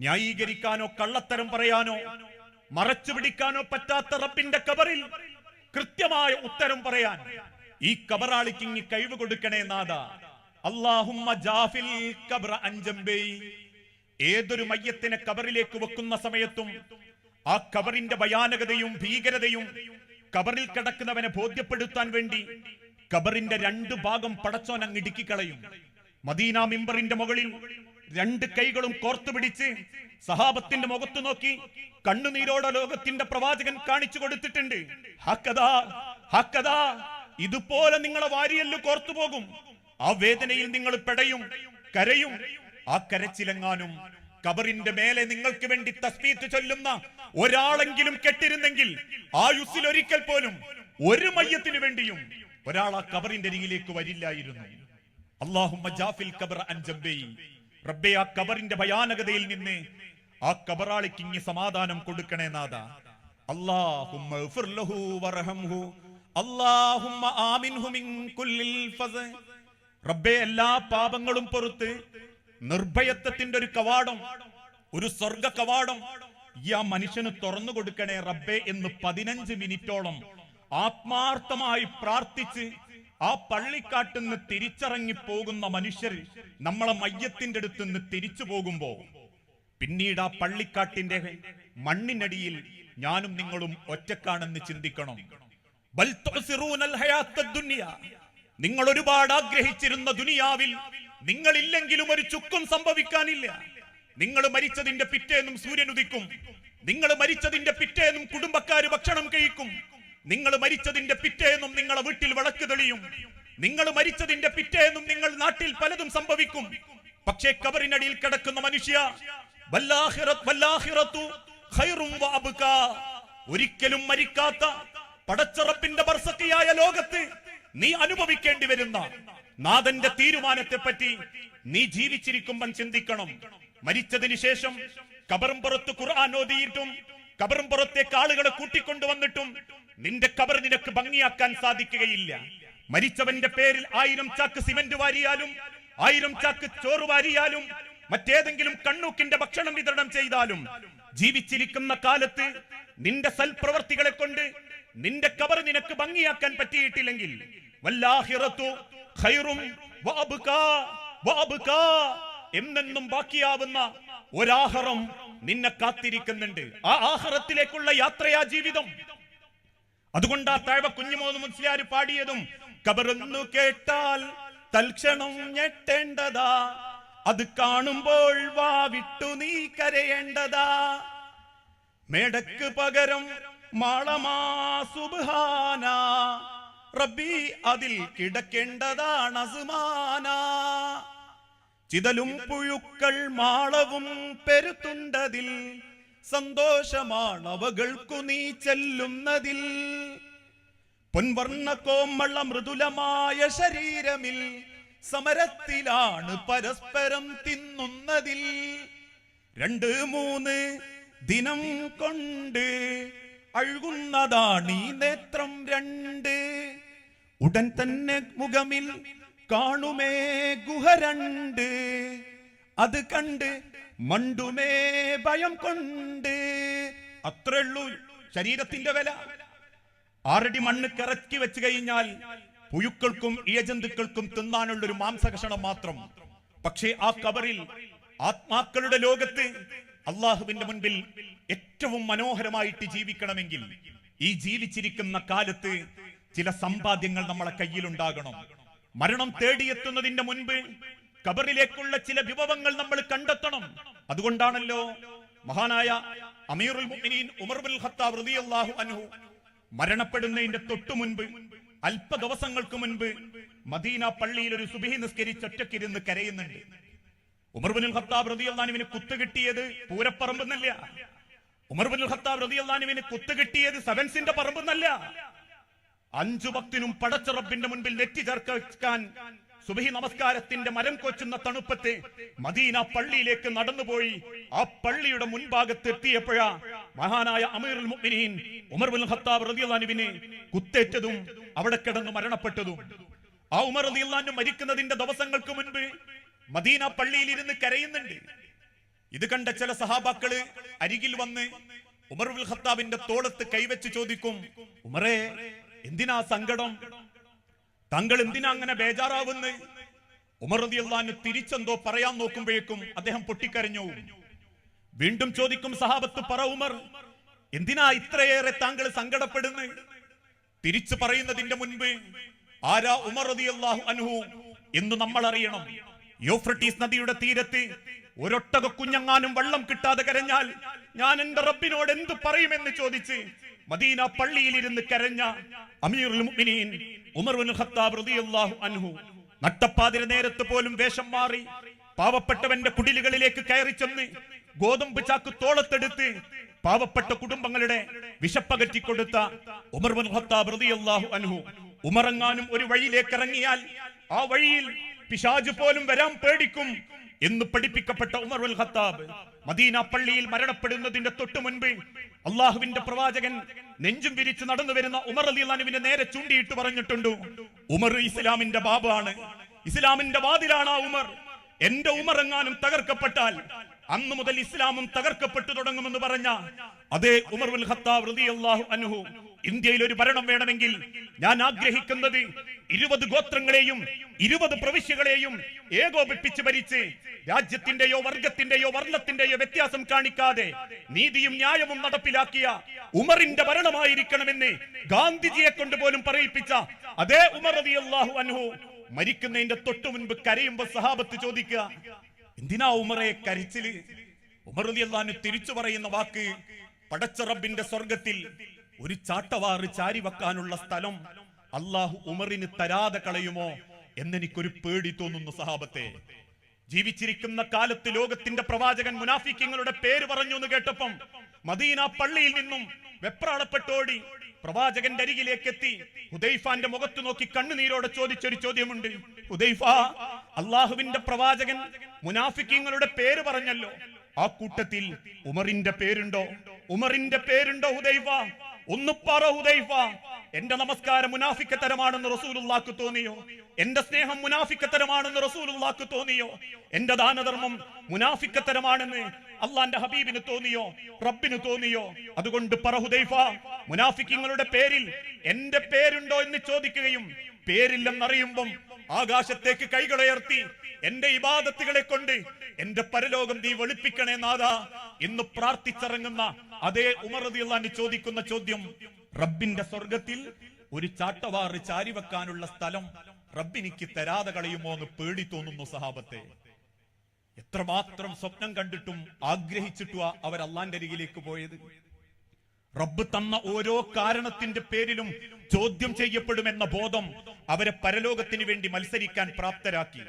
ന്യായീകരിക്കാനോ കള്ളത്തരം പറയാനോ മറച്ചു പിടിക്കാനോ പറ്റാത്ത റബ്ബിന്റെ കബറിൽ കൃത്യമായ ഉത്തരം പറയാൻ ഈ കബറാളിക്ക് ഇങ്ങി കഴിവ് കൊടുക്കണേ നാഥ. അള്ളാഹുമ്മ ജാഫിൽ കബ്ര അഞ്ചമ്പേ ഏതൊരു മയ്യത്തിനെ കബറിലേക്ക് വെക്കുന്ന സമയത്തും ആ കബറിന്റെ ഭയാനകതയും ഭീകരതയും കബറിൽ കിടക്കുന്നവനെ ബോധ്യപ്പെടുത്താൻ വേണ്ടി കബറിന്റെ രണ്ട് ഭാഗം പടച്ചോൻ അങ്ങ് ഇടുക്കിക്കളയും മദീന മിമ്പറിന്റെ മുകളിൽ രണ്ട് കൈകളും കോർത്തു പിടിച്ച് സഹാബത്തിന്റെ മുഖത്ത് നോക്കി കണ്ണുനീരോടെ ലോകത്തിന്റെ പ്രവാചകൻ കാണിച്ചു കൊടുത്തിട്ടുണ്ട്. ഹക്കതാ ഹക്കതാ ഇതുപോലെ നിങ്ങളെ വാരിയല്ലു കോർത്തു പോകും. ആ വേദനയിൽ നിങ്ങൾ പെടയും കരയും. ആ കരച്ചിലെങ്ങാനും കബറിന്റെ മേലെ നിങ്ങൾക്ക് വേണ്ടി തസ്മീത്ത് ചൊല്ലുന്ന ഒരാളെങ്കിലും കെട്ടിരുന്നെങ്കിൽ ആയുസ്സിൽ ഒരിക്കൽ പോലും ഒരു മയ്യത്തിനു വേണ്ടിയും ഒരാൾ ആ കബറിന്റെ അരികിലേക്ക് വരില്ലായിരുന്നു. അള്ളാഹുമ്മ ജാഫിൽ കബർ അൻജംബേ റബ്ബെ ആ കബറിന്റെ ഭയാനകതയിൽ നിന്ന് ആ കബറാളിക്ക് ഇങ്ങി സമാധാനം കൊടുക്കണേ നാഥ. റബ്ബെ എല്ലാ പാപങ്ങളും പൊറുത്ത് നിർഭയത്വത്തിന്റെ ഒരു കവാടം ഒരു സ്വർഗ കവാടം ഈ ആ മനുഷ്യന് തുറന്നു കൊടുക്കണേ റബ്ബെ എന്ന് പതിനഞ്ച് മിനിറ്റോളം ആത്മാർത്ഥമായി പ്രാർത്ഥിച്ച് ആ പള്ളിക്കാട്ടിൽ നിന്ന് തിരിച്ചിറങ്ങി പോകുന്ന മനുഷ്യർ നമ്മളെ മയ്യത്തിന്റെ അടുത്ത് നിന്ന് തിരിച്ചു പോകുമ്പോ പിന്നീട് ആ പള്ളിക്കാട്ടിന്റെ മണ്ണിനടിയിൽ ഞാനും നിങ്ങളും ഒറ്റക്കാണെന്ന് ചിന്തിക്കണം. നിങ്ങൾ ഒരുപാട് ആഗ്രഹിച്ചിരുന്ന ദുനിയാവിൽ നിങ്ങളില്ലെങ്കിലും ഒരു ചുക്കും സംഭവിക്കാനില്ല. നിങ്ങൾ മരിച്ചതിന്റെ പിറ്റേന്നും സൂര്യൻ ഉദിക്കും നിങ്ങൾ മരിച്ചതിന്റെ പിറ്റേന്നും കുടുംബക്കാർ ഭക്ഷണം കഴിക്കും. നിങ്ങൾ മരിച്ചതിന്റെ പിറ്റേന്നും നിങ്ങളെ വീട്ടിൽ വിളക്ക് തെളിയും. നിങ്ങൾ മരിച്ചതിന്റെ പിറ്റേന്നും നിങ്ങൾ നാട്ടിൽ പലതും സംഭവിക്കും. പക്ഷേ കബറിനടിയിൽ കിടക്കുന്ന മനുഷ്യ. ഒരിക്കലും മരിക്കാത്ത പടച്ചറപ്പിന്റെ ബർസക്കിയായ ലോകത്ത് നീ അനുഭവിക്കേണ്ടി വരുന്ന നാഥന്റെ തീരുമാനത്തെ പറ്റി നീ ജീവിച്ചിരിക്കുമ്പം ചിന്തിക്കണം. മരിച്ചതിന് ശേഷം കബറും പുറത്ത് ഖുർആൻ ഓതിയിട്ടും കബറും പുറത്തേക്ക് ആളുകളെ കൂട്ടിക്കൊണ്ടുവന്നിട്ടും നിന്റെ കബർ നിനക്ക് ഭംഗിയാക്കാൻ സാധിക്കുകയില്ല. മരിച്ചവന്റെ പേരിൽ ആയിരം ചാക്ക് സിമന്റ് വാരിയാലും ആയിരം ചാക്ക് ചോറ് വാരിയാലും മറ്റേതെങ്കിലും കണ്ണൂക്കിന്റെ ഭക്ഷണം വിതരണം ചെയ്താലും ജീവിച്ചിരിക്കുന്ന കാലത്ത് നിന്റെ സൽപ്രവർത്തികളെ കൊണ്ട് നിന്റെ കബർ നിനക്ക് ഭംഗിയാക്കാൻ പറ്റിയിട്ടില്ലെങ്കിൽ എന്നെന്നും ബാക്കിയാവുന്ന ഒരാഹറം നിന്നെ കാത്തിരിക്കുന്നുണ്ട്. ആ ആഹറത്തിലേക്കുള്ള യാത്രയാ ജീവിതം. അതുകൊണ്ട് ആ താഴ്വ കുഞ്ഞുമോന്ന് മുസ്ലിയാർ പാടിയതും കബറൊന്നു കേട്ടാൽ തൽക്ഷണം ഞെട്ടേണ്ടതാ. അത് കാണുമ്പോൾ വാ വിട്ടു നീ കരയേണ്ടതാ. മേടക്ക് പകരം മാളമാ സുബ്ഹാന റബ്ബി അതിൽ കിടക്കേണ്ടതാണ് അസുമാന. ചിതലും പുഴുക്കൾ മാളവും പെരുത്തുണ്ടതിൽ സന്തോഷമാണ് അവകൾക്കു നീ ചെല്ലുന്നതിൽ. പൊൻവർണ കോമള മൃദുലമായ ശരീരമിൽ സമരത്തിലാണ് പരസ്പരം തിന്നുന്നതിൽ. രണ്ട് മൂന്ന് ദിനം കൊണ്ട് അഴുകുന്നതാണ് ഈ നേത്രം രണ്ട്. ഉടൻ തന്നെ മുഖമിൽ കാണുമേ ഗുഹ രണ്ട്. അത് കണ്ട് മണ്ടുമേ ഭയം കൊണ്ട്. അത്രയുള്ളൂ ശരീരത്തിന്റെ വില. ആറടി മണ്ണ് കറക്കി വെച്ച് കഴിഞ്ഞാൽ പുയുക്കൾക്കും ഇഴജന്തുക്കൾക്കും തിന്നാനുള്ള ഒരു മാംസകഷണം മാത്രം. പക്ഷേ ആ കബറിൽ ആത്മാക്കളുടെ ലോകത്ത് അള്ളാഹുവിന്റെ മുൻപിൽ ഏറ്റവും മനോഹരമായിട്ട് ജീവിക്കണമെങ്കിൽ ഈ ജീവിച്ചിരിക്കുന്ന കാലത്ത് ചില സമ്പാദ്യങ്ങൾ നമ്മളെ കയ്യിലുണ്ടാകണം. മരണം തേടിയെത്തുന്നതിന്റെ മുൻപ് കബറിലേക്കുള്ള ചില വിഭവങ്ങൾ നമ്മൾ കണ്ടെത്തണം. അതുകൊണ്ടാണല്ലോ മഹാനായ അമീറുൽ മുഅ്മിനീൻ ഉമർ ബിൻ ഖത്താബ് റളിയല്ലാഹു അൻഹു മരണപ്പെടുന്നതിന്റെ തൊട്ടു മുൻപ് അല്പ ദിവസങ്ങൾക്ക് മുൻപ് മദീന പള്ളിയിൽ ഒരു സുബഹി നിസ്കരിച്ച് ഒറ്റക്കിരുന്ന് കരയുന്നുണ്ട്. ഉമർ ബിൻ ഖത്താബ് റളിയല്ലാഹുവിന് കുത്ത് കിട്ടിയത് പൂരപ്പറമ്പെന്നല്ല ഉമർ ബിൻ ഖത്താബ് റളിയല്ലാഹുവിന് കുത്ത് കിട്ടിയത് സെവൻസിന്റെ പറമ്പെന്നല്ല അഞ്ചു ഭക്തിനും പടച്ചറബിന്റെ മുൻപിൽ നെറ്റി ചേർക്കാൻ സുബഹി നമസ്കാരത്തിന്റെ മരം കൊച്ചുന്ന തണുപ്പത്ത് മദീന പള്ളിയിലേക്ക് നടന്നുപോയി. ആ പള്ളിയുടെ മുൻഭാഗത്ത് എത്തിയപ്പോഴാ മഹാനായ അമീറുൽ മുഅ്മിനീൻ ഉമർ ബിൻ ഖത്താബ് റളിയല്ലാഹുവിനെ കുത്തേറ്റതും അവിടെ കിടന്ന് മരണപ്പെട്ടതും. ആ ഉമർ റളിയല്ലാഹു മരിക്കുന്നതിന്റെ ദിവസങ്ങൾക്ക് മുൻപ് മദീന പള്ളിയിൽ ഇരുന്ന് കരയുന്നുണ്ട്. ഇത് കണ്ട ചില സഹാബാക്കൾ അരികിൽ വന്ന് ഉമർ ഉൽ ഖത്താബിന്റെ തോളത്ത് കൈവച്ച് ചോദിക്കും ഉമറേ എന്തിനാ സങ്കടം? താങ്കൾ എന്തിനാ അങ്ങനെ ബേജാറാവുന്ന്? ഉമർ റളിയല്ലാഹു തിരിച്ചെന്തോ പറയാൻ നോക്കുമ്പോഴേക്കും അദ്ദേഹം പൊട്ടിക്കരഞ്ഞു. വീണ്ടും ചോദിക്കും സഹാബത്ത് പറ ഉമർ എന്തിനാ ഇത്രയേറെ താങ്കൾ സങ്കടപ്പെടുന്നു? തിരിച്ചു പറയുന്നതിന്റെ മുൻപ് ആരാ ഉമർ അള്ളാഹു അനുഹു എന്ന് നമ്മൾ അറിയണം യോഫ്രട്ടീസ് നദിയുടെ തീരത്ത് ഒരൊട്ടക കുഞ്ഞങ്ങാനും വെള്ളം കിട്ടാതെ കരഞ്ഞാൽ ഞാൻ എന്റെ റബ്ബിനോട് എന്ത് പറയുമെന്ന് ചോദിച്ച് മദീന പള്ളിയിലിരുന്ന് കരഞ്ഞ അമീറുൽ മുഅ്മിനീൻ ഉമർ ബിൻ ഖത്താബ് റളിയല്ലാഹു അൻഹു നട്ടപ്പാതിര നേരത്ത് പോലും വേഷം മാറി പാവപ്പെട്ടവന്റെ കുടിലുകളിലേക്ക് കയറി ചെന്ന് ഗോതമ്പ് ചാക്ക് തോളത്തെടുത്ത് പാവപ്പെട്ട കുടുംബങ്ങളുടെ വിശപ്പകറ്റി കൊടുത്ത ഉമർ ബിൻ ഖത്താബ് റളിയല്ലാഹു അൻഹു ഉമറങ്ങാനും ഒരു വഴിയിലേക്ക് ഇറങ്ങിയാൽ ആ വഴിയിൽ പിശാജ് പോലും വരാൻ പേടിക്കും എന്ന് പഠിപ്പിക്കപ്പെട്ട ഉമർ ഉൽ ഖത്താബ് മദീന പള്ളിയിൽ മരണപ്പെടുന്നതിന്റെ തൊട്ടു മുൻപ് അള്ളാഹുവിന്റെ പ്രവാചകൻ നെഞ്ചും വിരിച്ച് നടന്നു വരുന്ന ഉമർ അലി അള്ളാനുവിനെ നേരെ ചൂണ്ടിയിട്ട് പറഞ്ഞിട്ടുണ്ട്. ഉമർ ഇസ്ലാമിന്റെ ബാബാണ്. ഇസ്ലാമിന്റെ വാതിലാണ് ആ ഉമർ. എന്റെ ഉമർ എങ്ങാനും തകർക്കപ്പെട്ടാൽ അന്ന് മുതൽ ഇസ്ലാമും തകർക്കപ്പെട്ടു തുടങ്ങുമെന്ന് പറഞ്ഞ അതേ ഉമർ ഉൽ ഖത്താബ് റളിയല്ലാഹു അൻഹു ഇന്ത്യയിൽ ഒരു ഭരണം വേണമെങ്കിൽ ഞാൻ ആഗ്രഹിക്കുന്നത് ഇരുപത് ഗോത്രങ്ങളെയും ഇരുപത് പ്രവിശ്യകളെയും ഏകോപിപ്പിച്ച് ഭരിച്ച് രാജ്യത്തിന്റെയോ വർഗത്തിന്റെയോ വർണത്തിന്റെയോ വ്യത്യാസം കാണിക്കാതെ നീതിയും ന്യായവും നടപ്പിലാക്കിയ ഉമറിന്റെ ഭരണമായിരിക്കണമെന്ന് ഗാന്ധിജിയെ കൊണ്ട് പോലും പറയിപ്പിച്ച അതേ ഉമർ അള്ളാഹു അനുഹു മരിക്കുന്നതിന്റെ തൊട്ടു മുൻപ് കരയുമ്പോ സഹാബത്ത് ചോദിക്കുക എന്തിനാ ഉമറെ കരച്ചിൽ? ഉമർ അള്ളാഹു തിരിച്ചു പറയുന്ന വാക്ക് പടച്ച റബ്ബിന്റെ സ്വർഗത്തിൽ ഒരു ചാട്ടവാറ് ചാരി വെക്കാനുള്ള സ്ഥലം അള്ളാഹു ഉമറിന് തരാതെ കളയുമോ എന്നെനിക്കൊരു പേടി തോന്നുന്നു സഹാബത്തെ. ജീവിച്ചിരിക്കുന്ന കാലത്ത് ലോകത്തിന്റെ പ്രവാചകൻ മുനാഫിക്കങ്ങളുടെ പേര് പറഞ്ഞു എന്ന് കേട്ടപ്പം മദീന പള്ളിയിൽ നിന്നും വെപ്രാളപ്പെട്ടോടി പ്രവാചകന്റെ അരികിലേക്ക് എത്തി ഹുദൈഫാന്റെ മുഖത്ത് നോക്കി കണ്ണുനീരോടെ ചോദിച്ചൊരു ചോദ്യമുണ്ട്. ഹുദൈഫ അള്ളാഹുവിന്റെ പ്രവാചകൻ മുനാഫിക്കങ്ങളുടെ പേര് പറഞ്ഞല്ലോ. ആ കൂട്ടത്തിൽ ഉമറിന്റെ പേരുണ്ടോ? ഉമറിന്റെ പേരുണ്ടോ ഹുദൈഫ? ഒന്ന് പറ ഹുദൈഫ എന്റെ നമസ്കാരം മുനാഫിക്കത്തരമാണെന്ന് റസൂലുള്ളാക്ക് തോന്നിയോ? എന്റെ സ്നേഹം മുനാഫിക്കത്തരമാണെന്ന് റസൂലുള്ളാക്ക് തോന്നിയോ? എന്റെ ദാനധർമ്മം മുനാഫിക്കത്തരമാണെന്ന് അള്ളാന്റെ ഹബീബിന് തോന്നിയോ? റബ്ബിന് തോന്നിയോ? അതുകൊണ്ട് പറഹുദൈഫ മുനാഫിക്കങ്ങളുടെ പേരിൽ എന്റെ പേരുണ്ടോ എന്ന് ചോദിക്കുകയും പേരില്ലെന്നറിയുമ്പം ആകാശത്തേക്ക് കൈകളുയർത്തി എന്റെ ഇബാദത്തുകളെ കൊണ്ട് എന്റെ പരലോകം നീ വെളുപ്പിക്കണേ നാഥ എന്ന് പ്രാർത്ഥിച്ചിറങ്ങുന്ന അതേ റളിയല്ലാഹു ചോദിക്കുന്ന ചോദ്യം റബ്ബിന്റെ സ്വർഗത്തിൽ ഒരു ചാട്ടവാറ് ചാരി വെക്കാനുള്ള സ്ഥലം റബ്ബിനിക്ക് തരാതെ കളയുമോ എന്ന് പേടി തോന്നുന്നു സഹാബത്തെ. എത്രമാത്രം സ്വപ്നം കണ്ടിട്ടും ആഗ്രഹിച്ചിട്ടുവാ അവർ അള്ളാന്റെ അരികിലേക്ക് പോയത്. റബ്ബ് തന്ന ഓരോ കാരണത്തിന്റെ പേരിലും ചോദ്യം ചെയ്യപ്പെടുമെന്ന ബോധം അവരെ പരലോകത്തിന് വേണ്ടി മത്സരിക്കാൻ പ്രാപ്തരാക്കി.